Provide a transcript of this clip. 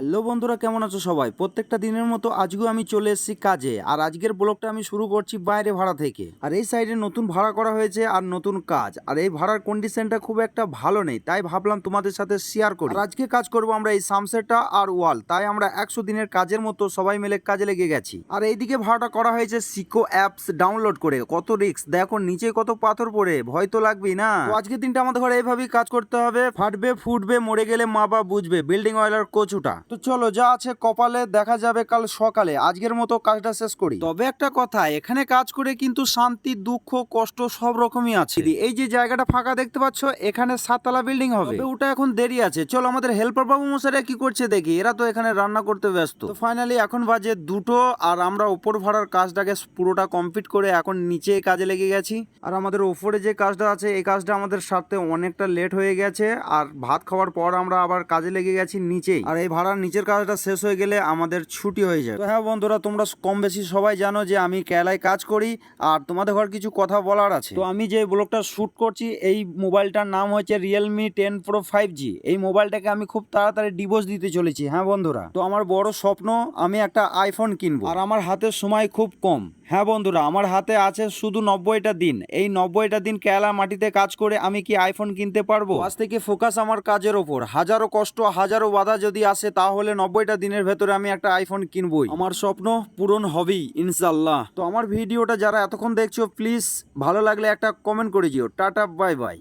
Hello বন্ধুরা, কেমন আছো সবাই? প্রত্যেকটা দিনের মতো আজকেও আমি চলে এসেছি কাজে। আর আজকের ব্লগটা আমি শুরু করছি বাইরে ভাড়া থেকে। আর এই সাইডে নতুন ভাড়া করা হয়েছে আর নতুন কাজ। আর এই ভাড়ার কন্ডিশনটা খুব একটা ভালো নেই, তাই ভাবলাম তোমাদের সাথে শেয়ার করি। আর আজকে কাজ করব আমরা এই সামসেটটা আর ওয়াল, তাই আমরা একশো দিনের কাজের মতো সবাই মিলে কাজে লেগে গেছি। আর এইদিকে ভাড়াটা করা হয়েছে সিকো অ্যাপস ডাউনলোড করে, কত রিক্স দেখো, নিচে কত পাথর পড়ে, ভয় তো লাগবেই না? তো আজকের দিনটা আমাদের ঘরে এইভাবেই কাজ করতে হবে। ফাটবে, ফুটবে, মরে গেলে মা বা বুঝবে বিল্ডিং অয়েলার কচুটা। তো চলো যা আছে কপালে দেখা যাবে কাল সকালে। আজকের মতো কাজটা শেষ করি। তবে একটা কথা এখানে কাজ করে কিন্তু শান্তি দুঃখ কষ্ট সব রকমই আছে। এই যে জায়গাটা ফাঁকা দেখতে পাচ্ছ এখানে সাততলা বিল্ডিং হবে। ওটা এখন দেরি আছে। চলো আমাদের হেল্পার বাবু মশাইরা কি করছে দেখি। এরা তো এখানে রান্না করতে ব্যস্ত। তো ফাইনালি এখন বাজে দুটো আর আমরা উপর ভাড়ার কাজটাকে পুরোটা কমপ্লিট করে এখন নিচে কাজে লেগে গেছি। আর আমাদের উপরে যে কাজটা আছে এই কাজটা আমাদের সাথে অনেকটা লেট হয়ে গেছে। আর ভাত খাওয়ার পর আমরা আবার কাজে লেগে গেছি নিচেই। আর এই ভাড়ার নিচের কাজটা শেষ হয়ে গেলে আমাদের ছুটি হয়ে যায় তো হ্যাঁ বন্ধুরা, তোমরা কম বেশি সবাই জানো যে আমি কেলায় কাজ করি আর তোমাদের ঘর কিছু কথা বলার আছে। তো আমি যে ব্লগটা শ্যুট করছি, এই মোবাইলটার নাম হচ্ছে Realme ten pro five G এই মোবাইলটাকে আমি খুব তাড়াতাড়ি ডিভোর্স দিতে চলেছি হ্যাঁ বন্ধুরা? তো আমার বড় স্বপ্ন, আমি একটা আইফোন কিনবো। আর আমার হাতের সময় খুব কম। হ্যাঁ বন্ধুরা, আমার হাতে আছে শুধু নব্বইটা দিন। এই নব্বইটা দিন কেলা মাটিতে কাজ করে আমি কি আইফোন কিনতে পারব? আজ থেকে ফোকাস আমার কাজের ওপর। হাজারো কষ্ট, হাজারো বাধা যদি আসে, তাহলে নব্বইটা দিনের ভেতরে আমি একটা আইফোন কিনবই। আমার স্বপ্ন পূরণ হবেই ইনশাল্লাহ তো আমার ভিডিওটা যারা এতক্ষণ দেখছ প্লিজ ভালো লাগলে একটা কমেন্ট করে দিও। Tata bye bye